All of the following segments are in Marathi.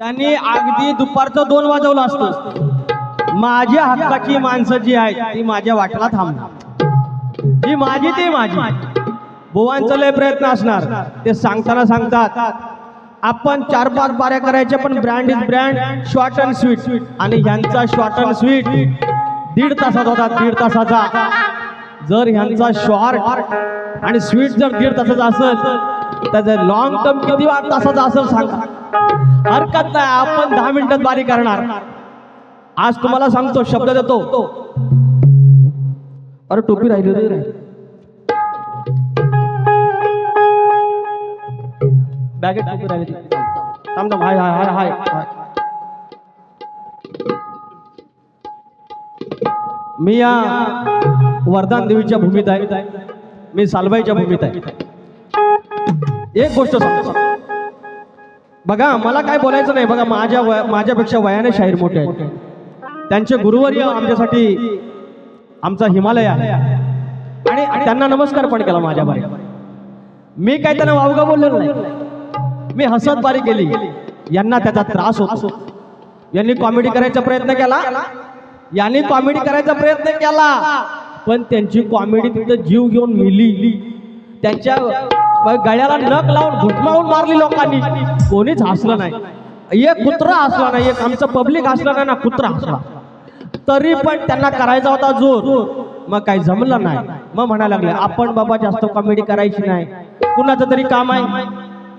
त्यांनी अगदी दुपारचं दोन वाजवलं असतं. माझ्या हक्काची माणसं जी आहेत ती माझ्या वाटला थांबणार. जी माझी ती माझी. बुवांचा लय प्रयत्न असणार. ते सांगताना सांगतात आपण चार पाच बाऱ्या करायच्या पण brand is brand short and sweet आणि ह्यांचा शॉर्ट अँड स्वीट दीड तासाचा होता दीड तासाचा. जर ह्यांचा शॉर्ट आणि स्वीट जर दीड तासाचा असेल त्याचं लॉंग टर्म किती वाट तासाचा असेल सांगा. हरकत नाही आपण दहा मिनिटात बारी करणार. आज तुम्हाला सांगतो शब्द देतो. अरे टोपी राहिली रे. बॅगेट टोपी राहिली थांब थांब हाय हाय हाय हाय. मी या वरदान देवीच्या भूमीत आहे. मी सालबाईच्या भूमीत आहे. एक गोष्ट सांगतो. बघा मला काय बोलायचं नाही. बघा माझ्या वया माझ्यापेक्षा वयाने शाहीर मोठे आहेत. त्यांचे गुरुवर्य आमच्यासाठी आमचा हिमालय आहे. आणि त्यांना नमस्कार पण केला माझ्या बारी मी काय त्यांना वावगा बोललेलो नाही. मी हसत बारी केली. यांना त्याचा त्रास होतो. यांनी कॉमेडी करायचा प्रयत्न केला. यांनी कॉमेडी करायचा प्रयत्न केला. पण त्यांची कॉमेडी तिथं जीव घेऊन मिली. त्यांच्या गळ्याला नख लावून घुटमावून मारली लोकांनी. कोणीच हसलं नाही. एक कुत्रा हसला नाही एक आमचं पब्लिक हसलं नाही ना कुत्रा हसला. तरी पण त्यांना करायचा होता जोर. मग काही जमलं नाही. मग म्हणायला लागले आपण बाबा जास्त कॉमेडी करायची नाही. कुणाचं तरी काम आहे?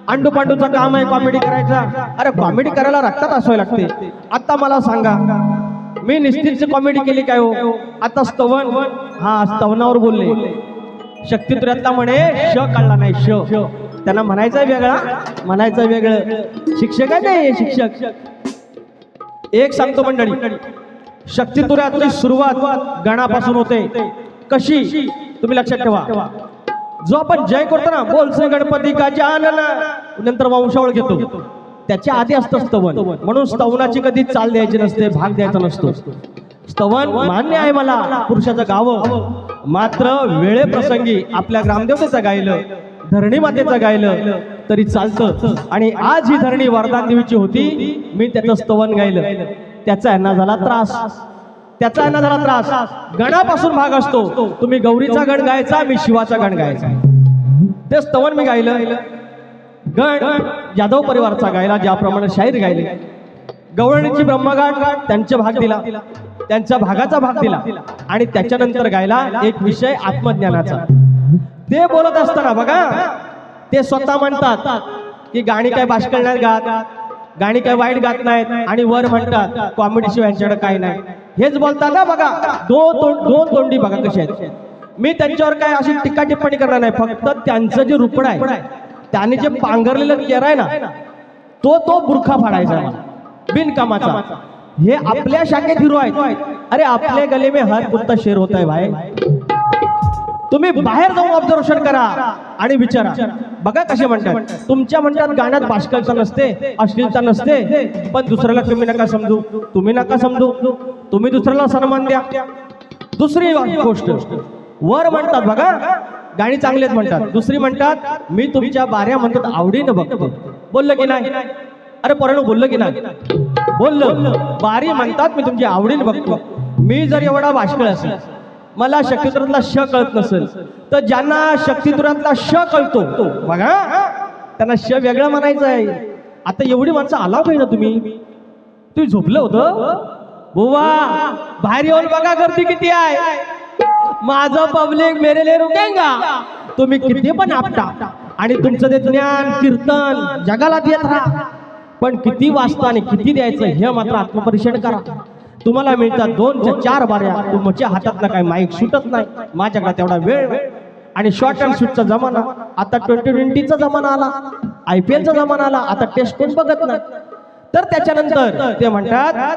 अंडू पांडूचं काम आहे कॉमेडी करायचा? अरे कॉमेडी करायला रक्तात असावी लागते. आता मला सांगा मी निश्चितची कॉमेडी केली काय हो? आता स्तवन. हा स्तवनावर बोलले. शक्तित्रयातला म्हणे श काढला नाही श त्यांना म्हणायचं वेगळा म्हणायचं वेगळं. शिक्षक आहे नाही शिक्षक. एक सांगतो मंडळी शक्तितुऱ्यातली सुरुवात गणापासून होते. कशी? तुम्ही लक्षात ठेवा. जो आपण जय करतो ना बोल बोलसे गणपती गजानना नंतर वंशावळ घेतो. त्याच्या आधी असतं स्तवन म्हणून स्तवनाची कधी चाल द्यायची नसते भाग द्यायचा नसतो. स्तवन मान्य आहे मला पुरुषाचं गावं. मात्र वेळेप्रसंगी आपल्या ग्रामदेवतेचं गायलं धरणी मातेचं गायलं तरी चालतं. आणि आज ही धरणी वरदान देवीची होती मी त्याचं स्तवन गायलं. त्याचा यांना झाला त्रास. त्याचा यांना झाला त्रास. गणापासून भाग असतो. तुम्ही गौरीचा गण गायचा मी शिवाचा गण गायचा. ते स्तवन मी गायलं. गण यादव परिवारचा गायला ज्याप्रमाणे शाहीर गायले. गवळणीची ब्रह्मगाठ त्यांचा भाग दिला. त्यांच्या भागाचा भाग दिला. आणि त्याच्यानंतर गायला एक विषय आत्मज्ञानाचा. ते बोलत असताना बघा ते स्वतः म्हणतात की गाणी काय बाष्कळ नाहीत गात गाणी काय वाईट गात नाहीत आणि वर म्हणतात कॉमेडी शिवाय यांच्याकडे काय नाही. हेच बोलतात ना बघा दोन तोंड दोन तोंडी बघा कशी आहेत. मी त्यांच्यावर काय अशी टीका टिप्पणी करणार नाही फक्त त्यांचं जे रुपड आहे त्याने जे पांघरलेलं केर आहे ना तो तो बुरखा फाडायचा बिनकामाचा. हे आपल्या शाखेत हिरो आहेत. अरे आपल्या गले में हर कुत्ता शेर होता है भाई. तुम्ही बाहेर जाऊन ऑब्झर्वेशन करा आणि विचारा. बघा कसे म्हणतात. तुमच्या म्हणतात गाण्यात भाष्कलता नसते अश्लीलता नसते. पण दुसऱ्याला तुम्ही नका समजू. तुम्ही नका समजू. तुम्ही दुसऱ्याला सन्मान द्या. दुसरी गोष्ट. वर म्हणतात बघा. गाणी चांगली आहेत म्हणतात. दुसरी म्हणतात मी तुमच्या बाऱ्या म्हणतात आवडीनं बघतो. बोललं की नाही. अरे पोरानं बोललं की नाही? बोललं. बारी म्हणतात मी तुमची आवडील बघतो. मी जर एवढा भाषकळ असेल मला शक्तितुरातला श कळत नसेल तर ज्यांना शक्तितुरातला श कळतो बघा त्यांना श वेगळं म्हणायचं आहे. आता एवढी माणसं आला पाहिजे ना तुम्ही? तुम्ही झोपलं होतं? बुवा बाहेर येऊन बघा गर्दी किती आहे. माझं पब्लिक मेरे लिए रुकेंगा. तुम्ही किती पण आपटा. आणि तुमचं ते ज्ञान कीर्तन जगाला देत राहा. पण किती वाचता आणि किती द्यायचं हे मात्र आत्मपरीक्षण करा. तुम्हाला मिळतात दोन ते चार बाऱ्या. तुमच्या हातातला काय माईक सुटत नाही. माझ्याकडे तेवढा वेळ आणि शॉर्ट अँड शूटचा जमाना. आता ट्वेंटी ट्वेंटीचा जमाना आला. आय पी एलचा जमाना आला. आता टेस्ट कोण बघत नाही. तर त्याच्यानंतर ते म्हणतात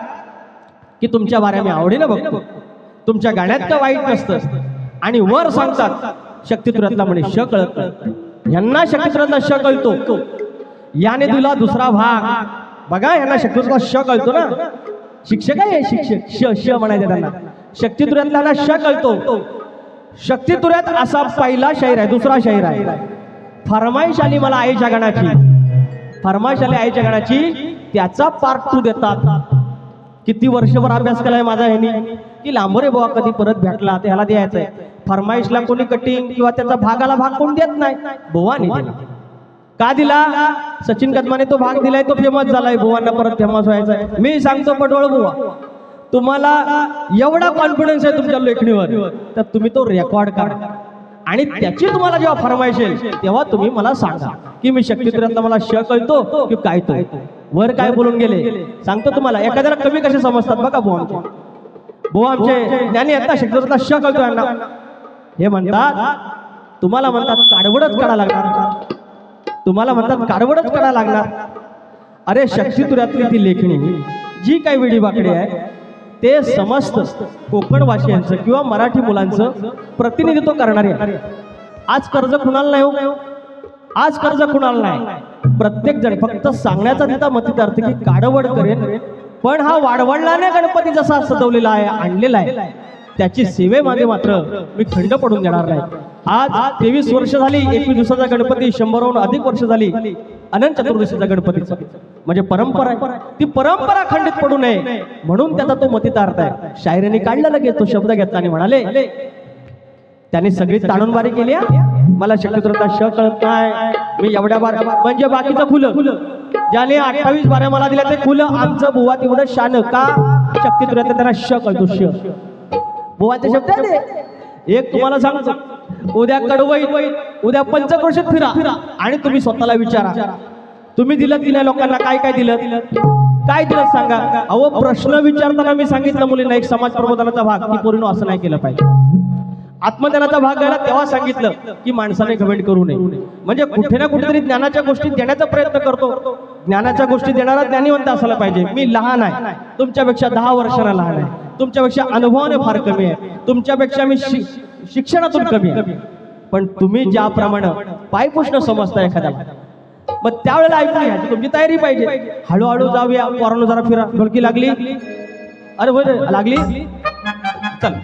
की तुमच्या बाऱ्या मी आवडीनं बघतो. तुमच्या गाण्यात तर वाईट नसतं. आणि वर सांगतात शक्तितुरातला म्हणे श कळत यांना शक्तितुरातला श कळतो. याने तुला दुसरा भाग. बघा यांना शक्तितुरातला श कळतो ना? शिक्षक आहे हे शिक्षक. श श म्हणायचं त्यांना. शक्तितुरातला श कळतो. शक्तितुऱ्यात असा पहिला शाहीर आहे दुसरा शाहीर आहे. फरमाईश आली मला आईच्या गणाची. फरमाईश आली आईच्या गणाची त्याचा पार्ट टू देतात. किती वर्षभर अभ्यास केलाय माझा ह्यानी. की लांबरे बुवा कधी परत भेटला ते ह्याला द्यायचंय. फरमाईशला कोणी कटिंग किंवा त्याचा भागाला भाग कोण देत नाही? बुवानी का दिला? सचिन कदमाने तो भाग दिलाय तो फेमस झालाय बुवांना परत फेमस व्हायचा आहे मी सांगतो पटवळ बुवा तुम्हाला एवढा कॉन्फिडन्स आहे तुमच्या लेखणीवर तर तुम्ही तो रेकॉर्ड करा आणि त्याची तुम्हाला जेव्हा फरमाईश येईल तेव्हा तुम्ही मला सांगा की मी शक्तीपुरातला मला श कळतो की काय तो. वर काय बोलून गेले? सांगतो तुम्हाला एखाद्याला कमी कसे समजतात बघा बुवा आमचे. बुवा आमचे ज्ञानी आता शक्तीपुरातला श कळतो यांना. हे म्हणतात तुम्हाला म्हणतात काढवडच काढा लागणार. तुम्हाला म्हणतात काडवडच काढा लागणार अरे शक्तीतुऱ्यातली ती लेखणी. जी काही वेडी बाकडे आहे ते समस्त कोकण भाषियांचं किंवा मराठी मुलांचं प्रतिनिधित्व करणारे आहे. आज कर्ज कुणाला नाही हो? आज कर्ज कुणाला नाही? प्रत्येक जण फक्त सांगण्याचा तिथं मतीत अर्थ की काडवड करेन. पण हा वाढवडलाने गणपती जसा सजवलेला आहे आणलेला आहे. त्याची सेवेमध्ये मात्र मी खंड पडून देणार नाही. आज तेवीस वर्ष झाली एकवीस दिवसाचा गणपती शंभरहून अधिक वर्ष झाली अनंत चतुर्दशीचा गणपतीचा. म्हणजे परंपरा आहे. ती परंपरा खंडित पडू नये म्हणून त्याचा तो मतितार्थ आहे. शायरीने काढला लगेच तो शब्द घेतला आणि म्हणाले त्याने सगळी ताणूनबारी केली मला शक्यतो श कळत नाही. मी एवढ्या बार म्हणजे बाकीचं फुलं ज्याने अठ्ठावीस बारा मला दिल्या ते फुलं आमचं बुवा तेवढं शान का? शक्ती त्यांना श कळतो श. बुवाचे शब्द एक तुम्हाला सांगतो. उद्या कडवईत उद्या पंचक्रोशीत फिरा आणि तुम्ही स्वतःला विचारा. तुम्ही दिलं दिल्या लोकांना काय काय दिलं? काय दिलं सांगा? अहो प्रश्न विचारताना मी सांगितलं मुलींना एक समाज प्रबोधनाचा भाग की पूर्ण असं नाही केलं पाहिजे. आत्मज्ञानाचा भाग घ्यायला तेव्हा सांगितलं की माणसाने कमेंट करू नये. म्हणजे कुठे ना कुठेतरी ज्ञानाच्या गोष्टी देण्याचा प्रयत्न करतो. ज्ञानाच्या गोष्टी देणारा ज्ञानीवंत असायला पाहिजे. मी लहान आहे. तुमच्यापेक्षा दहा वर्षांना लहान आहे. तुमच्यापेक्षा अनुभवाने फार कमी आहे. तुमच्यापेक्षा मी शि- शिक्षणातून कमी आहे. पण तुम्ही ज्याप्रमाणे पायपुष्ण समजता एखाद्याला मग त्यावेळेला ऐकून घ्या तुमची तयारी पाहिजे. हळूहळू जाऊया पोरांनो जरा फिरा ढोलकी लागली. अरे हो लागली? चल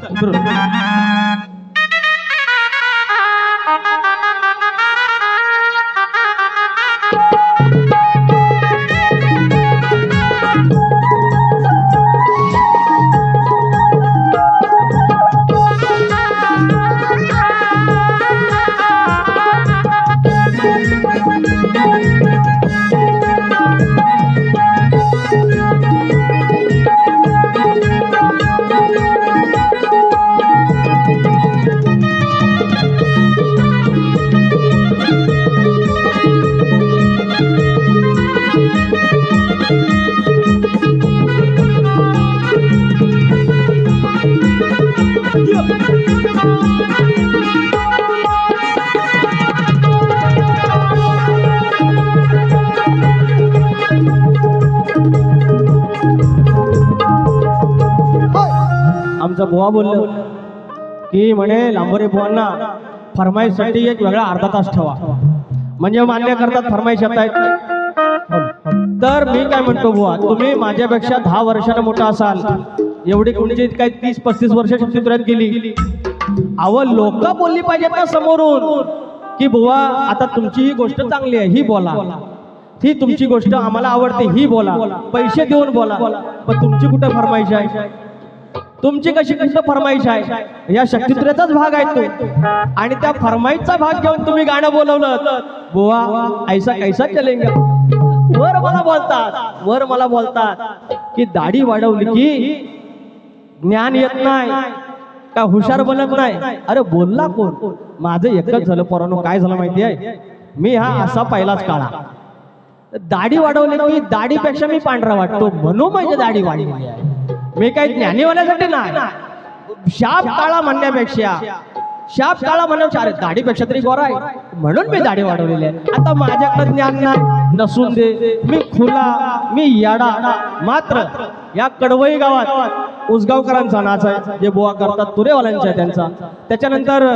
आमचा बुवा बोललो. की म्हणे लांबोरे बुवांना फरमाईशसाठी एक वेगळा अर्धा तास ठेवा. म्हणजे मान्य करतात फरमाईश येत आहेत. तर मी काय म्हणतो बुवा तुम्ही माझ्यापेक्षा दहा वर्षानं मोठा असाल. एवढी कोणती काही तीस पस्तीस वर्ष चित्रात गेली. अव लोक बोलली पाहिजेत ना समोरून. की बुवा आता तुमची ही गोष्ट चांगली आहे ही बोला. ही तुमची गोष्ट आम्हाला आवडते ही बोला. पैसे देऊन बोला. पण तुमची कुठे फरमाईश आहे? तुमची कशी कशी फरमाईश आहे? या शक्तित्रेचाच भाग आहे तो. आणि त्या फरमाईशचा भाग घेऊन तुम्ही गाणं बोलवलं बुवा ऐसा कैसा चलेंगे? वर मला बोलतात वर मला बोलतात की दाढी वाढवली की ज्ञान येत नाही का हुशार बनत नाही. अरे बोलला कोण? माझं एकच झालं पोरानो काय झालं माहिती आहे? मी हा असा पहिलाच काळा. दाढी वाढवली की दाढीपेक्षा मी पांढरा वाटतो. म्हणून माझी दाढी वाढली आहे. मी काही ज्ञानीवाल्यासाठी नाही. शाप काळा म्हणण्यापेक्षा शाप काळा म्हणण्यापेक्षा अरे दाढीपेक्षा तरी गोरा आहे. म्हणून मी दाढी वाढवलेली आहे. आता माझ्याकडे ज्ञान नाही. नसून दे. मी खुला मी याडा. मात्र या कडवई गावात उसगावकरांचा नाच आहे. जे बुवा करतात तुरेवाल्यांचा आहे त्यांचा. त्याच्यानंतर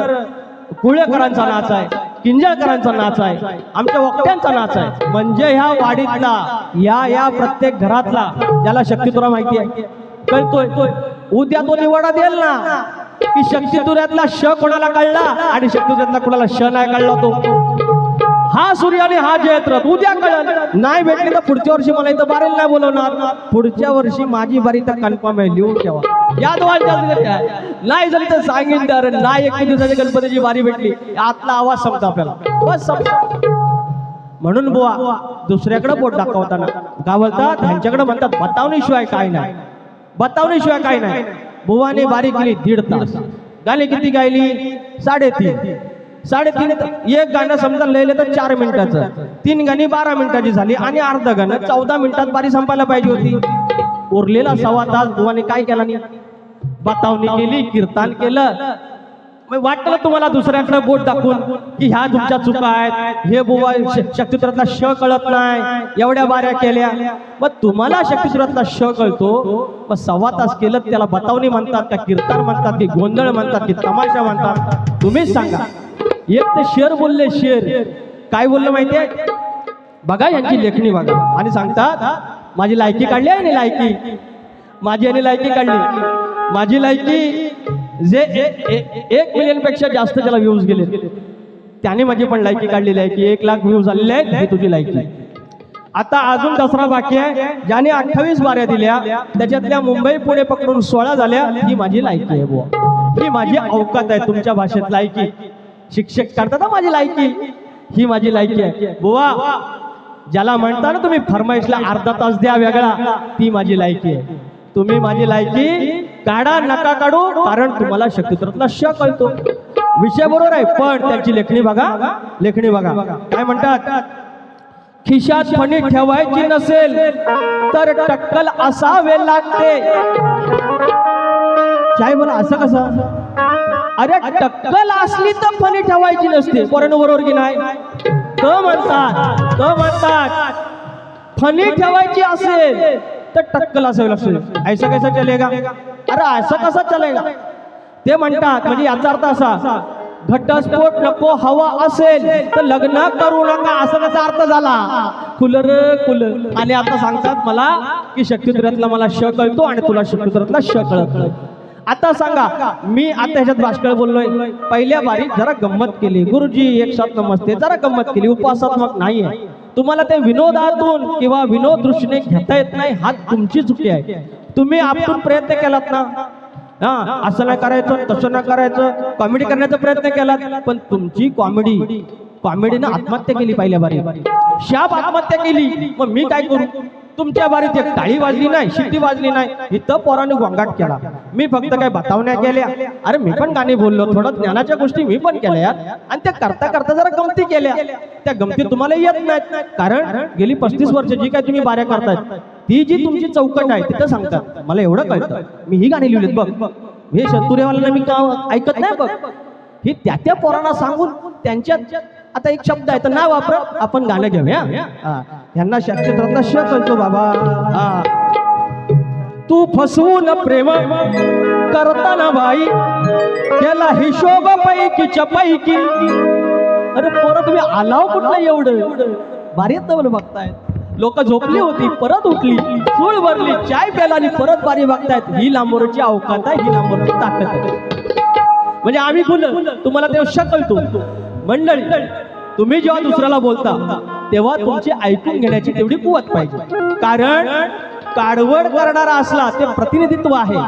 कुळेकरांचा नाच आहे. किंजळकरांचा नाच आहे. आमच्या वक्त्यांचा नाच आहे. म्हणजे ह्या वाडीतला या या प्रत्येक घरातला ज्याला शक्ती तुला माहिती आहे कळतोय. उद्या तो निवडा देईल ना. की शक्तीतुऱ्यातला श कोणाला कळला आणि शक्तीतुऱ्यातला कोणाला श नाही कळला तो. हा सूर्य आणि हा जयत्रथ उद्या कळल. नाही भेटली तर पुढच्या वर्षी मला इथं बारेल नाही बोलवणार. पुढच्या वर्षी माझी बारी तर कन्फर्म आहे लिहून ठेवा. याद व्हायच्या नाही झाली तर सांगेन तर. नाही एक दिवसाची गणपतीची बारी भेटली. आतला आवाज समजा आपल्याला. बस समजा म्हणून बुवा दुसऱ्याकडे बोट दाखवताना. का बोलतात त्यांच्याकडे म्हणतात बतावणीशिवाय काय नाही. बतावणीशिवाय काय नाही. बुवाने बारी केली दीड तास. गाणी किती गायली? साडेतीन. साडेतीन. एक गाणं समजा लिहिलं तर चार मिनिटाचं. तीन गाणी बारा मिनिटाची झाली आणि अर्ध गाणं. चौदा मिनिटात बारी संपायला पाहिजे होती. उरलेला सव्वा तास बुवाने काय केला? नाही बतावणी केली कीर्तन केलं. वाटलं तुम्हाला दुसऱ्याकडे बोट दाखवून की ह्या तुमच्या चुका आहेत. हे बुवा श- श कळत नाही. एवढ्या बाऱ्या केल्या. मग तुम्हाला शक्तिसूत्रातला श कळतो? मग सव्वा तास केलं त्याला बतावणी म्हणतात का कीर्तन म्हणतात की गोंधळ म्हणतात की तमाशा म्हणतात. तुम्हीच सांगा. एक ते शेर बोलले शेर. काय बोललं माहितीये बघा यांची लेखणी बघा. आणि सांगतात माझी लायकी काढली आहे ना लायकी. माझी आणि लायकी काढली. माझी लायकी जे ए- ए- एक मिलियनपेक्षा जास्त त्याला व्ह्यूज गेले. त्याने माझी पण लायकी काढलेली आहे की एक लाख व्ह्यूज आलेले आहेत ही तुझी लायकी आता अजून दसरा बाकी आहे. ज्याने अठ्ठावीस बाऱ्या दिल्या त्याच्यातल्या मुंबई पुणे पकडून सोळा झाल्या ही माझी लायकी आहे बुवा. ही माझी अवकात आहे तुमच्या भाषेत लायकी शिक्षक करतात माझी लायकी ही माझी लायकी आहे. बुवा ज्याला म्हणता ना तुम्ही फरमाईशला अर्धा तास द्या वेगळा ती माझी लायकी आहे. तुम्ही माझी लायकी काढा नका काढू कारण तुम्हाला शक्तित्रतला श कळतो. विषय बरोबर आहे पण त्यांची लेखणी बघा लेखणी बघा. काय म्हणतात? खिशात फणी ठेवायची नसेल तर टक्कल असावे लागते. काय बोला असं कसं? अरे टक्कल असली तर फणी ठेवायची नसते. पोरांनो बरोबर की नाही? त म्हणतात त म्हणतात फणी ठेवायची असेल तर टक्कल असावी लागते. ऐसा कैसा चलेगा? अरे असं कसं चलेगा ते म्हणतात म्हणजे याचा अर्थ असा घटस्फोट नको हवा असेल तर लग्न करू नका असं त्याचा अर्थ झाला. कुलर कुलर आणि आता सांगतात मला की शक्तित्रयातला मला श कळतो आणि तुला शक्तित्रयातला श कळत. आता सांगा मी आता ह्याच्यात भाष्कळ बोललोय. पहिल्या बारी जरा गंमत केली. गुरुजी एक साथ नमस्ते. जरा गंमत केली. उपासात्मक नाहीये. तुम्हाला ते विनोदातून किंवा विनोद दृष्टीने घेता येत नाही. हा तुमची चुकी आहे. तुम्ही आपण प्रयत्न केलात ना? हा असं नाही करायचं तसं नाही करायचं कॉमेडी करण्याचा प्रयत्न केलात. पण तुमची कॉमेडी कॉमेडीनं आत्महत्या केली पहिल्या बारी शाप आत्महत्या केली. मग मी काय करू? तुमच्या बारीत एक टाळी वाजली नाही शिट्टी वाजली नाही. इथं पोराने गोंगाट केला. मी फक्त काय बतावण्या केल्या. अरे मी पण गाणी बोललो. थोडं ज्ञानाच्या गोष्टी मी पण केल्या यार. आणि त्या करता करता जरा गमती केल्या. त्या गमती तुम्हाला येत नाहीत. कारण गेली पस्तीस वर्ष जी काय तुम्ही बाऱ्या करतायत ती जी तुमची चौकट आहे तिथं सांगतात. मला एवढं कळतं. मी ही गाणी लिहिलीत बघ. हे शत्रुरेवाला मी का ऐकत नाही बघ. ही त्या त्या पोरांना सांगून त्यांच्यात आता एक शब्द आहे तर ना वापर. आपण गाणं घेऊया. हा. ह्यांना शक्तित्रत्न श कळतो बाबा. हा. तू फसवून प्रेम करताना बाई त्याला हिशोब पैकीच्या पैकी. अरे पोरं तुम्ही आलाव कुठलं एवढं? येत बघतायत. लोक झोपली होती परत उठली. चूळ भरली चाय प्याला आणि परत बारी बघतायत ही लांबोरची अवकात आहे ही लांबोरची ताकद आहे. म्हणजे आम्ही खुल तुम्हाला तेव्हा शकलतो मंडळी तुम्ही जेव्हा दुसऱ्याला बोलता तेव्हा तुमची ऐकून घेण्याची तेवढी कुवत पाहिजे. कारण काडवड करणारा असला ते प्रतिनिधित्व आहे.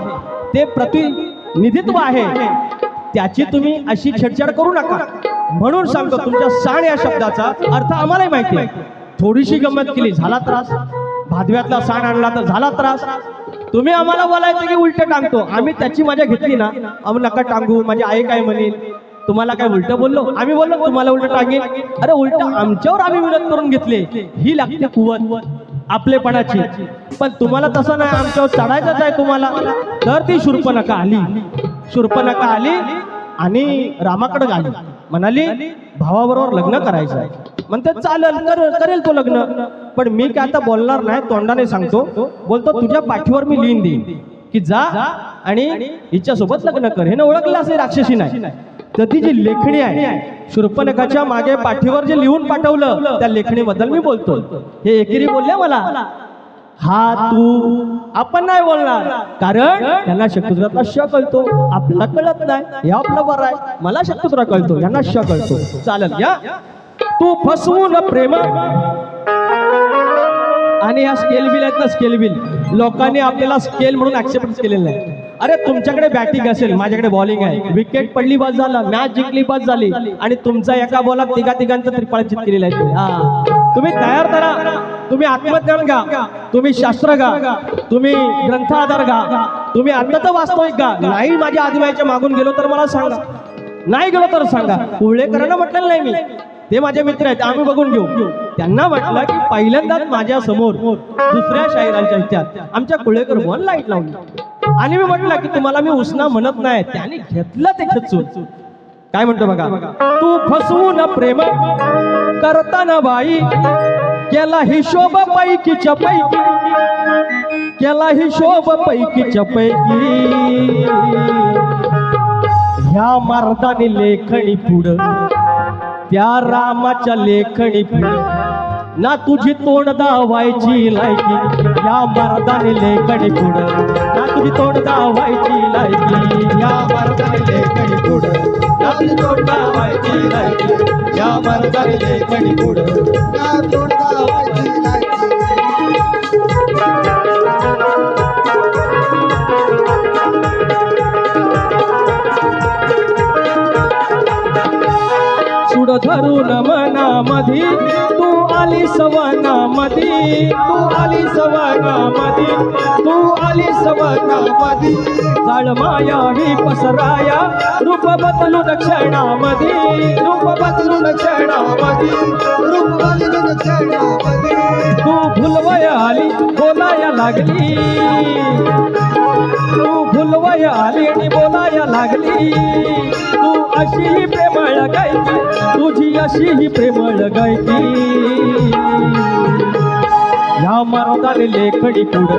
ते प्रतिनिधित्व आहे. त्याची तुम्ही अशी छेडछाड करू नका. म्हणून सांगतो तुमच्या साण या शब्दाचा अर्थ आम्हालाही माहिती आहे. थोडीशी गंमत केली झाला त्रास. भादव्यातला साण आणला तर झाला त्रास. तुम्ही आम्हाला बोलायचं की उलट टांगतो. आम्ही त्याची मजा घेतली ना. आम्ही नका टांगू. माझी आई काय म्हणेल? तुम्हाला काय उलट बोललो? आम्ही बोललो तुम्हाला उलट टांगेल? अरे उलट आमच्यावर आम्ही विरोध करून घेतले. ही लागते कुवत. आपलेपणाची. पण तुम्हाला तसं नाही. आमच्यावर चढायचंच आहे तुम्हाला. तर ती शूर्पणखा आली. शूर्पणखा आली आणि रामाकडे आली म्हणाली भावाबरोबर लग्न करायचं आहे म्हणतात चालेल करेल तो लग्न. पण मी काय आता बोलणार नाही तोंडाने सांगतो. बोलतो तुझ्या पाठीवर मी लिहिन देईन की जा आणि हिच्यासोबत लग्न कर. हे ओळखलं असे राक्षसी नाही. तर ती जी लेखणी आहे शूर्पणखाच्या मागे पाठीवर जे लिहून पाठवलं त्या लेखणीबद्दल मी बोलतो हे एकेरी बोलले मला. हा तू आपण नाही बोलणार कारण यांना शक्तिद्रातला श कळतो. आपला कळत नाही हे आपलं बरं आहे. मला शक्तुत्रा कळतो यांना श कळतो. चालेल या. तू फसवून प्रेम. आणि ह्या स्केल बिल आहेत ना स्केल बिल लोकांनी आपल्याला स्केल म्हणून ऍक्सेप्ट केलेलं आहे अरे तुमच्याकडे बॅटिंग असेल माझ्याकडे बॉलिंग आहे. विकेट पडली बस झाला मॅच जिंकली बस झाली. आणि तुमचा एका बॉलात तिघा तिघांचा त्रिपाळचित केलेला आहे तुम्ही. तयार करा तुम्ही आत्मज्ञान घ्या. तुम्ही शास्त्र घ्या. तुम्ही ग्रंथ आधार घ्या. तुम्ही आत्मत वास्तविक घ्या. नाही माझ्या आदिवाईच्या मागून गेलो तर मला सांगा. नाही गेलो तर सांगा. पुढे करा ना म्हटलेलं नाही मी. ते माझे मित्र आहेत आम्ही बघून घेऊ. त्यांना वाटलं की पहिल्यांदाच माझ्यासमोर दुसऱ्या शायरांच्या ह्याच्यात आमच्या कुळेकर भवन लाइट लावली. आणि मी म्हटलं की तुम्हाला मी उसना म्हणत नाही त्याने घेतलं ते खेचून. काय म्हणतो बघा? तू फसवून प्रेम करताना बाई केला हिशोब पैकीच्या पैकी केला हिशोब पैकीच्या पैकी. ह्या मर्दाने लेखणी पुढं त्या रामाच्या लेखणी ना तुझी तोंड दावायची लायकी या मर्दाने लेखणी पुढ. ना तुझी तोंड दावायची लायकी या मर्दाने लेखणी पुढ. ना तुझी तोंड दावायची लायकी या मर्दाने लेखणी पुढ. ना तोंड दावायची धरून मनामधी. तू आली सवनामधी तू आली सवनामधी तू आली सवनामधी जाळ माया ही पसराया. रूप बदलून क्षणामधी. रूप बदलून क्षणामधी. रूप बदलून क्षणामधी. तू फुलवया आली बोलाया लागली. तू वय आली आणि बोलाया लागली. तू अशी ही प्रेमळ गायकी तुझी अशी ही प्रेमळ गायकी. या मर्दाने लेखडी पुढ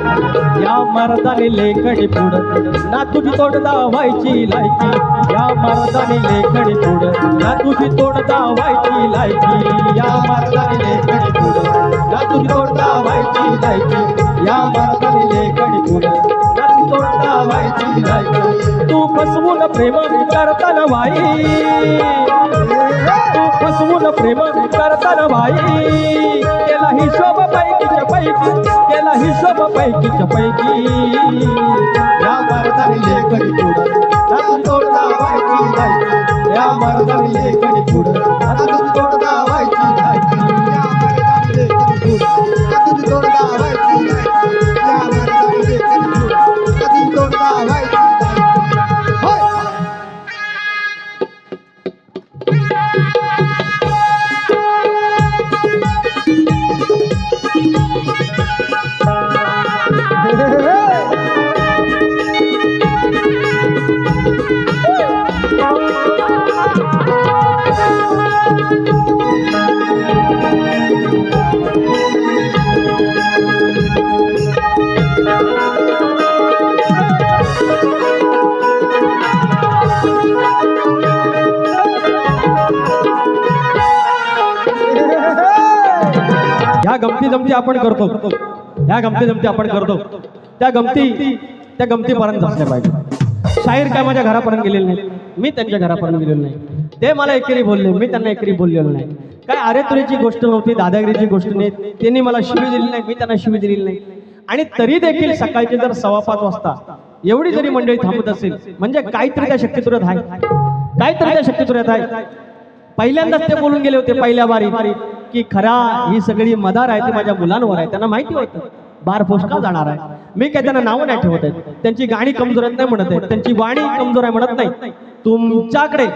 या मर्दाने लेखडी पुढ ना तुझी तोड दावायची लायकी. या मर्दाने लेखडी पुढ ना तुझी तोड दावायची लायकी. या मर्दाने लेखडी पुढ ना तुझी तोड दावायची लायकी. या मर्दाने लेखडी पुढ. लावायची दावायची तू फसवून प्रेम करताना बाई. तू फसवून प्रेम करताना बाई. केला हिशोब पैकीच्या पैकी केला हिशोब पैकीच्या पैकी. या मर्दाने कधी पुढं ना तुझी तोड या मर्दाने कधी पुढं ना गमती आपण करतो. ह्या गमती जमती आपण करतो त्या गमती त्या गमतीपर्यंत असल्या पाहिजे. शाहीर काय माझ्या घरापर्यंत गेलेले नाही मी त्यांच्या घरापर्यंत गेलेलो नाही. ते मला एकेरी बोलले मी त्यांना एकेरी बोललेलो नाही. काय अरे तुरीची गोष्ट नव्हती दादागिरीची गोष्ट नाही. त्यांनी मला शिवी दिली नाही मी त्यांना शिवी दिलेली नाही. आणि तरी देखील सकाळचे जर सव्वा पाच वाजता एवढी जरी मंडळी थांबत असेल म्हणजे काहीतरी त्या शक्तीतुऱ्यात आहे. काहीतरी त्या शक्तीतुऱ्यात आहे. पहिल्यांदाच ते बोलून गेले होते पहिल्या बारी की खरा ही सगळी मदार आहे ती माझ्या मुलांवर आहे. त्यांना माहिती होतं. बार का जाणार आहे. मी काय त्यांना नावं नाही ठेवत आहे त्यांची गाणी कमजोर आहेत नाही म्हणत आहे त्यांची वाणी कमजोर आहे म्हणत नाही. तुमच्याकडे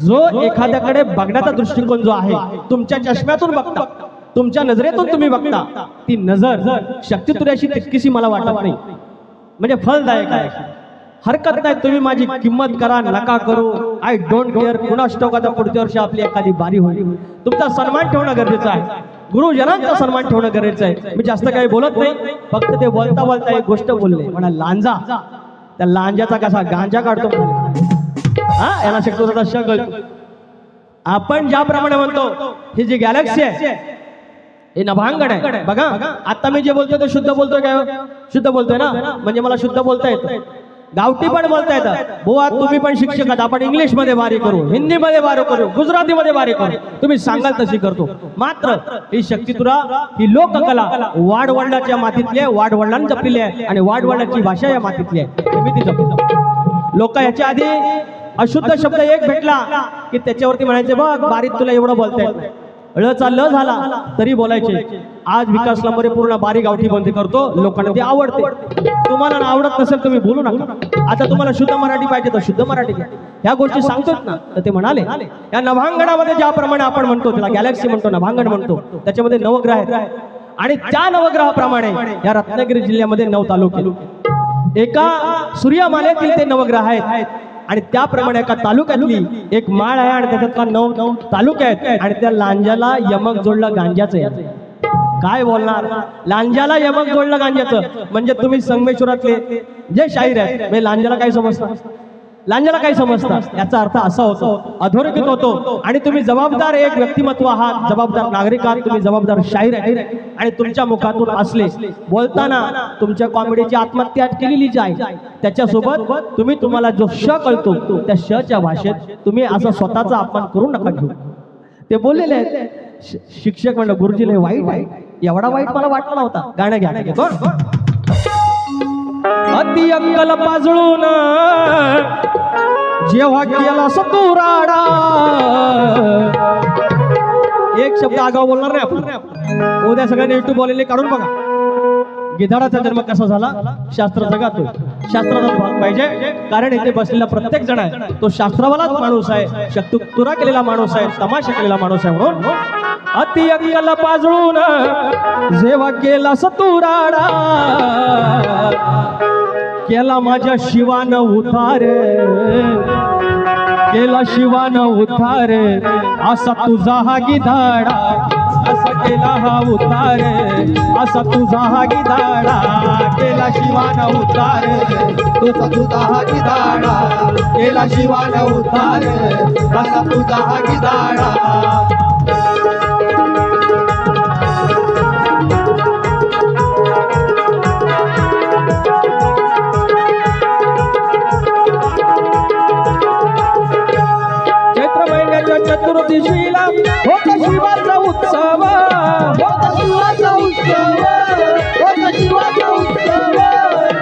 जो एखाद्याकडे बघण्याचा दृष्टिकोन जो आहे तुमच्या चष्म्यातून बघता तुमच्या नजरेतून तुम्ही बघता ती नजर शक्ती तुऱ्याशी तितकीशी मला वाटत नाही. म्हणजे फलदायक आहे. हरकत नाही तुम्ही माझी किंमत करा नका करू. आय डोंट केअर कुणाच ठाऊक आता पुढच्या वर्षी आपली एखादी बारी होईल. तुमचा सन्मान ठेवणं गरजेचं आहे. गुरुजनांचा सन्मान ठेवणं गरजेचं आहे. मी जास्त काही बोलत नाही फक्त ते बोलता बोलता एक गोष्ट बोलले. म्हणा लांजा. त्या लांजाचा कसा गांजा काढतो हा याला शकतो श कळतो आपण ज्याप्रमाणे म्हणतो ही जी गॅलेक्सी आहे हे नभांगण आहे. बघा आता मी जे बोलतोय ते शुद्ध बोलतोय काय हो? शुद्ध बोलतोय ना? म्हणजे मला शुद्ध बोलता येतं. गावठी पण बोलता येतं. बुवा तुम्ही पण शिक्षक आहात. आपण इंग्लिशमध्ये भारी करू हिंदी मध्ये भारी करू गुजरातीमध्ये भारी करू. तुम्ही सांगाल तशी करतो. मात्र ही शक्ती तुरा ही लोककला वाडवडिलाच्या मातीतली आहे वाडवडिलांनी जपलेली आहे आणि वाडवडिलाची भाषा या मातीतली आहे. तुम्ही ती जपतो लोक याच्या आधी अशुद्ध शब्द एक भेटला की त्याच्यावरती म्हणायचे बघ बारीक तुला एवढं बोलता येत नाही. ळचा ल झाला तरी बोलायचे. आज विकास लंबरे पूर्ण बारी गावठी बंदी करतो लोकांना ते आवडते. तुम्हाला ना आवडत नसेल तुम्ही बोलू नका. आता तुम्हाला शुद्ध मराठी पाहिजे तर शुद्ध मराठी घ्या. ह्या गोष्टी सांगतोच ना तर ते म्हणाले. या नभांगणामध्ये ज्याप्रमाणे आपण म्हणतो त्याला गॅलेक्सी म्हणतो नभांगण म्हणतो त्याच्यामध्ये नवग्रह आहेत. आणि त्या नवग्रहाप्रमाणे या रत्नागिरी जिल्ह्यामध्ये नऊ तालुके एका सूर्यमालेतील ते नवग्रह आहेत. आणि त्याप्रमाणे एका तालुक्यातली एक माळ आहे आणि त्याच्यातला नऊ नऊ तालुके आहेत. आणि त्या लांजाला यमक जोडलं गांजाचं आहे. काय बोलणार? लांजाला यमक जोडलं गांजाचं म्हणजे तुम्ही संगमेश्वरातले जे शाहीर आहेत म्हणजे लांजाला काय समजतात लांजाला काय समजतात याचा अर्थ असा होतो अधोरेखित होतो आणि तुम्ही जबाबदार एक व्यक्तिमत्व आहात जबाबदार नागरिक आहात तुम्ही जबाबदार शाहीर आहे. आणि तुमच्या मुखातून असले बोलताना तुमच्या कॉमेडीची आत्महत्या केलेली जी आहे त्याच्यासोबत तुम्ही तुम्हाला जो श कळतो त्या शच्या भाषेत तुम्ही असा स्वतःचा अपमान करू नका घेऊ. ते बोललेले आहेत शिक्षक म्हणलं गुरुजीला वाईट आहे. एवढा वाईट मला वाटला होता गाणं घ्या. अति अक्कल पाजळून जेव्हा केला सतुराडा एक शब्द आगाव बोलणार नाही आपण. उद्या सगळ्यांनी युट्यूब बोललेले काढून बघा. गिधाडाचा जन्म कसा झाला? शास्त्र जगातो शास्त्राचा भाग पाहिजे. कारण इथे बसलेला प्रत्येक जण आहे. तो शास्त्रावालाच माणूस आहे. शक्ती तुरा केलेला माणूस आहे. तमाशा केलेला माणूस आहे म्हणून. अति अक्कल पाजळून जेव्हा केला सतुराडा केला माझ्या शिवान उतार. केला शिवान उतार. असा तुझा हा गिधाडा. असा केला हा उतार. असा तुझा हा गिधाडा. केला शिवान उतार. तुझा तुझा हा गिधाडा. केला शिवान उतार. असा तुझा हा गिधाडा. चतुर्दशीला होता शिवाचा उत्सव होता शिवाचा उत्सव होता शिवाचा उत्सव.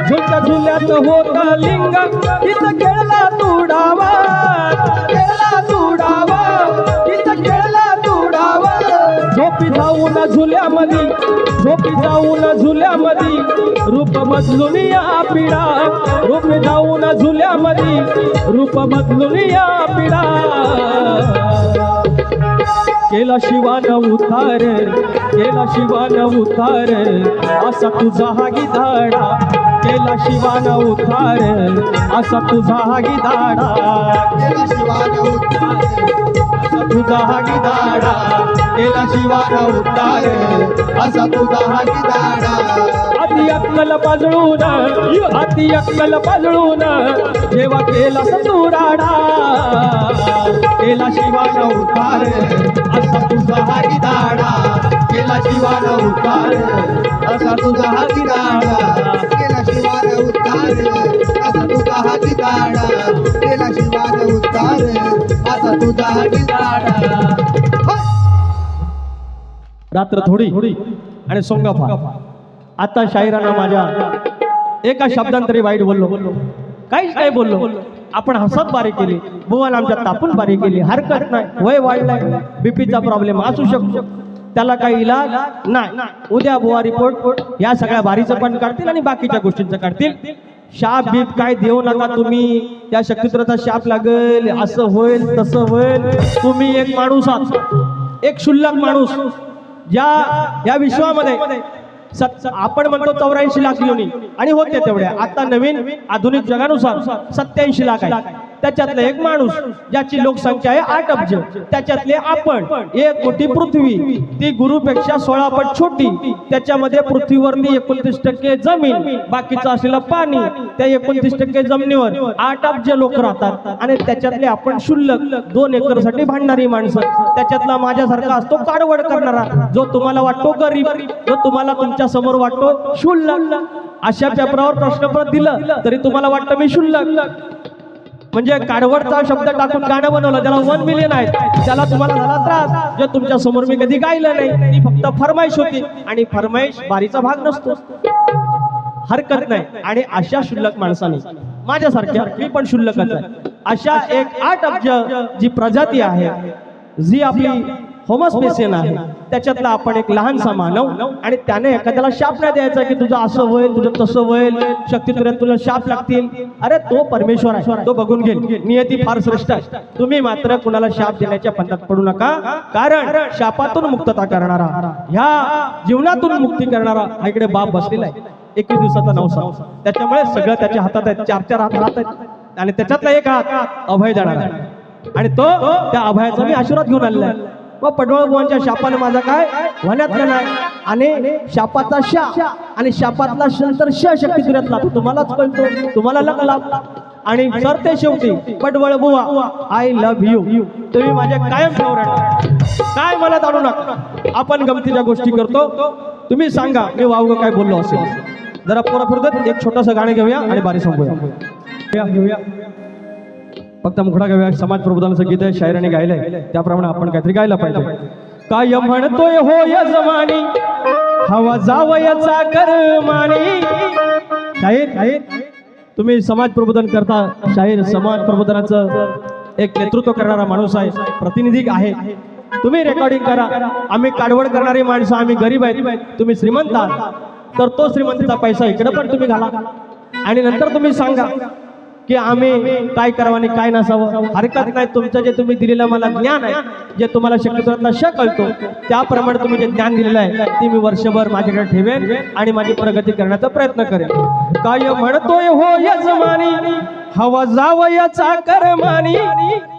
झुलत्या झुल्यात होता लिंग तिथं खेळला तुडावा. खेळला तुडावा तिथं खेळला तुडावा. झोपी जाऊन झुल्यामध्ये झोपी जाऊन झुल्यामध्ये रूप बदलून या पिढा. रूप जाऊन झुल्यामध्ये रूप बदलून या पिढा. केला शिवान उतार केला शिवान उतार असा तुझा हा गिधाडा केला शिवान उतार असा तुझा हा गिधाडा केला शिवान उतार तुझा हा गिधाडा केला शिवान उतार असा तुझा हा गिधाडा. अक्कल पाजळून अति अक्कल पाजळून जेव्हा केला सतुराडा. केला शिवान उतार असा तुझा गिदाडा केला शिवान उतार असा तुझा हा गिदाडा केला शिवान उतार असा तुझा गिदाडा केला शिवान उतार असा तुझा गिदाडा रात्र थोडी आणि सोंगा फार आता शाहिरांना माझ्या एका शब्दांतरी वाईट बोललो. काहीच नाही बोललो. आपण हसत बारी केली. बुवाला आमच्या तापून बारी केली. हरकत नाही. वय वाढलाय. बीपीचा प्रॉब्लेम असू शकतो. त्याला काही इलाज नाही. उद्या बुवा रिपोर्ट या सगळ्या बारीचं पण काढतील आणि बाकीच्या गोष्टींचं काढतील. शाप बीप काय देऊ नका तुम्ही. त्या शक्तित्राचा शाप लागेल. असं होईल तसं होईल. तुम्ही एक माणूस आहात. एक क्षुल्लक माणूस. ज्या या विश्वामध्ये सत- आपण म्हणतो चौऱ्याऐंशी लाख योनी आणि होते तेवढ्या. आता नवीन आधुनिक जगानुसार सत्याऐंशी लाख आहे. त्याच्यातला एक माणूस ज्याची लोकसंख्या आहे आठ अब्ज. त्याच्यातले आपण एक कोटी पृथ्वी. ती गुरुपेक्षा सोळा पट छोटी. त्याच्यामध्ये पृथ्वीवरती एकोणतीस टक्के जमीन बाकीचं असलेलं पाणी त्या एकोणतीस टक्के जमिनीवर आठ अब्ज लोक राहतात. आणि त्याच्यातले आपण शुल्लक दोन एकरसाठी भांडणारी माणसं. त्याच्यातला माझ्यासारखा असतो काडवड करणारा जो तुम्हाला वाटतो गरीब जो तुम्हाला तुमच्यासमोर वाटतो शुल्लक. अशा पेपरावर प्रश्नपत्र दिलं तरी तुम्हाला वाटतं मी शुल्लक. म्हणजे काडवडचा शब्द टाकून गाणं बनवलं त्याला वन मिलियन आहे त्याला तुम्हाला झाला त्रास. जे तुमच्यासमोर मी कधी गायलं नाही ती फक्त फरमाईश होती. आणि फरमाईश बारीचा भाग नसतो. हरकत नाही. आणि अशा शुल्लक माणसाने माझ्यासारख्या मी पण शुल्लकच आहे. अशा एक आठ अब्ज जी प्रजाती आहे जी आपली होमोस्पेसियन आहे. त्याच्यातला आपण एक लहानसा मानव आणि त्याने एखाद्याला शाप नाही द्यायचा की तुझं असं होईल तुझं तसं होईल. शक्ती तुला शाप लागतील. अरे तो परमेश्वर आहे. तो बघून घेईल. नियती फार श्रेष्ठ आहे. तुम्ही मात्र कुणाला शाप देण्याच्या पंथात पडू नका. कारण शापातून मुक्तता करणारा ह्या जीवनातून मुक्ती करणारा हा इकडे बाप बसलेला आहे. एकवीस दिवसाचा नवसा. त्याच्यामुळे सगळं त्याच्या हातात आहे चार चार हात हात आहेत. आणि त्याच्यातला एक हात अभय आहे. आणि तो त्या अभयाचा मी आशीर्वाद घेऊन आलेला आहे. मग पडवळ बुवांच्या शापाने माझा काय? होण्यातलं नाही. आणि शापाचा शा. आणि शापातला नंतर श शक्ती तुऱ्यात लागतो तुम्हालाच कळतो. तुम्हाला लग लागला आणि सर ते शेवटी पडवळ बुवा आय लव्ह यू तुम्ही माझ्या कायम फेवरेट काय मला जाणू नका. आपण गमतीच्या गोष्टी करतो. तुम्ही सांगा मी वावगं काय बोललो असेल. जरा पोरा फिरतात एक छोटंसं गाणं घेऊया आणि बारी संपूया घेऊया. फक्त मुखडा घेऊया समाज प्रबोधनाचं गीत आहे शायराने गायलंय. त्याप्रमाणे आपण काहीतरी गायला पाहिजे. काय म्हणतोय हो जमानी हवा जावयाचा करमानी. शाहीर शाहीर तुम्ही समाज प्रबोधन करता. शाहीर समाज प्रबोधनाचं एक नेतृत्व करणारा माणूस आहे प्रतिनिधी आहे. तुम्ही रेकॉर्डिंग करा. आम्ही काडवड करणारी माणसं आम्ही गरीब आहेत. तुम्ही श्रीमंत आहात. तर तो श्रीमंतीचा पैसा इकडे पण तुम्ही घाला. आणि नंतर तुम्ही सांगा की आम्ही काय करावं आणि काय नसावं? हरकत नाही. तुमचं जे तुम्ही दिलेलं मला ज्ञान आहे जे तुम्हाला शक्यतो श कळतो त्याप्रमाणे तुम्ही जे ज्ञान दिलेलं आहे ते मी वर्षभर माझ्याकडे ठेवेन आणि माझी प्रगती करण्याचा प्रयत्न करेन. काय म्हणतोय हो यजमानी? हवा जावयाचा करमानी.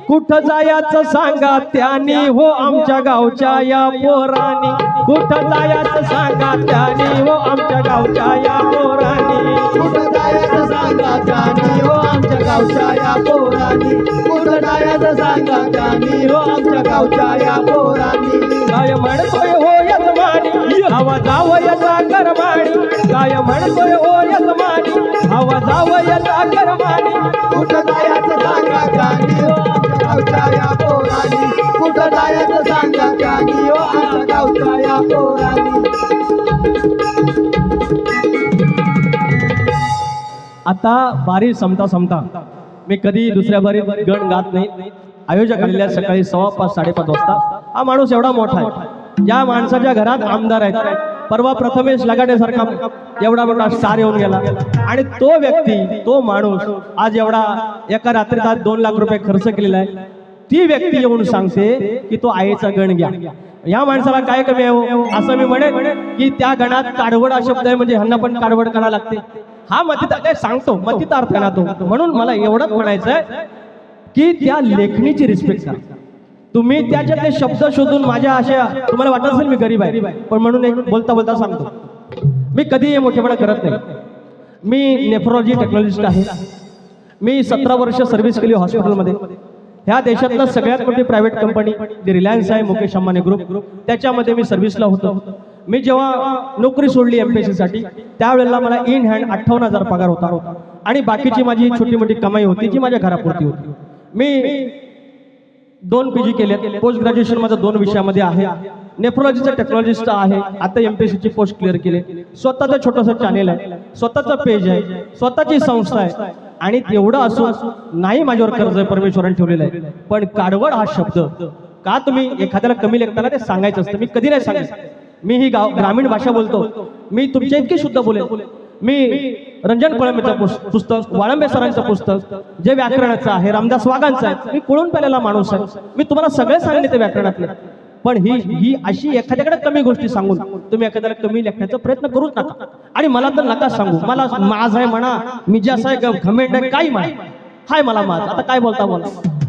कुठं जायचं सांगा त्यानी हो आमच्या गावच्या या पोरानी. कुठं जायचं सांगा त्यानी हो आमच्या या पोरांनी जायचं सांगा त्यानी. हो आमच्या गावच्या या पोरांनी. काय म्हणतोय हो यजमानी. हवा जावयाचा करमानी काय म्हणतोय हो यजमानी. हवा जावयाचा करमानी कुठं जायचं सांगा त्यानी. हो आमच्या गावच्या या पोरांनी. जायचं सांगा त्यानी. हो आमच्या गावच्या या पोरांनी. आता बारी समता समता. मी कधी दुसऱ्या बारीत गण गात नाही. आयोजक आलेल्या सकाळी सव्वा पाच साडेपाच वाजता. हा माणूस एवढा मोठा आहे. या माणसाच्या घरात आमदार आहेत. परवा प्रथमेश लगाडेसारखा एवढा मोठा स्टार येऊन गेला. आणि तो व्यक्ती तो माणूस आज एवढा एका रात्रीत आज दोन लाख रुपये खर्च केलेला आहे. ती व्यक्ती येऊन सांगते की तो आईचा गण घ्या. या माणसाला काय कमी आहे हो? असं मी म्हणेन की त्या गणात काढवड हा शब्द आहे. म्हणजे ह्यांना पण काडवड करावं लागते. हा मतीत काय सांगतो मतीत अर्थ आहे ना तो. म्हणून मला एवढंच म्हणायचं आहे की त्या लेखणीची रिस्पेक्ट करा. तुम्ही त्याच्यात ते शब्द शोधून माझ्या अशा तुम्हाला वाटत असेल मी गरीब आहे पण म्हणून एक बोलता बोलता सांगतो. मी कधी मोठेपणा करत नाही. मी नेफ्रॉलॉजी टेक्नॉलॉजिस्ट आहे. मी सतरा वर्ष सर्व्हिस केली हॉस्पिटलमध्ये ह्या देशातलं सगळ्यात मोठी प्रायव्हेट कंपनी जी रिलायन्स आहे मुकेश अंबानी ग्रुप त्याच्यामध्ये मी सर्व्हिसला होतो. मी जेव्हा नोकरी सोडली एम पी साठी त्यावेळेला मला इन हँड अठ्ठावन्न हजार पगार होता. आणि बाकीची माझी छोटी मोठी कमाई होती जी माझ्या घरापुरती होती. मी दोन पी जी केले पोस्ट ग्रॅज्युएशन माझं दोन विषयामध्ये आहे. नेफ्रोलॉजीचं टेक्नॉलॉजिस्ट आहे. आता एम पी ची पोस्ट क्लिअर केली. स्वतःचं छोटंसं चॅनेल आहे. स्वतःचं पेज आहे. स्वतःची संस्था आहे. आणि तेवढं असून नाही माझ्यावर कर्ज आहे परमेश्वराने ठेवलेलं आहे. पण काडवड हा शब्द का तुम्ही एखाद्याला कमी लेखताना ते सांगायचं असतं? मी कधी नाही सांगितलं मी ही गाव ग्रामीण भाषा बोलतो. मी तुमच्या इतकी शुद्ध बोलेल मी रंजन कोळंबेचं पुस्तक वाळंबे सरांचं पुस्तक जे व्याकरणाचं आहे रामदास वाघांचं आहे मी कुळून पेलेला माणूस आहे. मी तुम्हाला सगळे सांगितले ते व्याकरणातले. पण ही ही अशी एखाद्याकडे कमी गोष्टी सांगून तुम्ही एखाद्याला कमी लेखण्याचा प्रयत्न करूच नका. आणि मला तर नका सांगू. मला माझ आहे म्हणा मी जे असं आहे घमेंड आहे काही म्हणा हाय मला माझ आता काय बोलता बोला.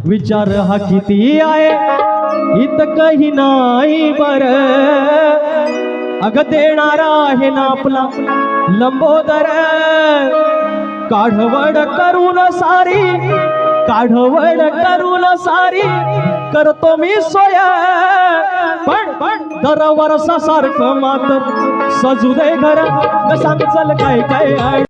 विचार हा किती आहे? इतकही नाही बर. अग देणारा आहे ना आपला लंबोदर. काढवड करून सारी काढवड करून सारी करतो मी सोया. पण पण दर वर्षासारखं मात. सजू दे घर सांग चल काय काय आहे?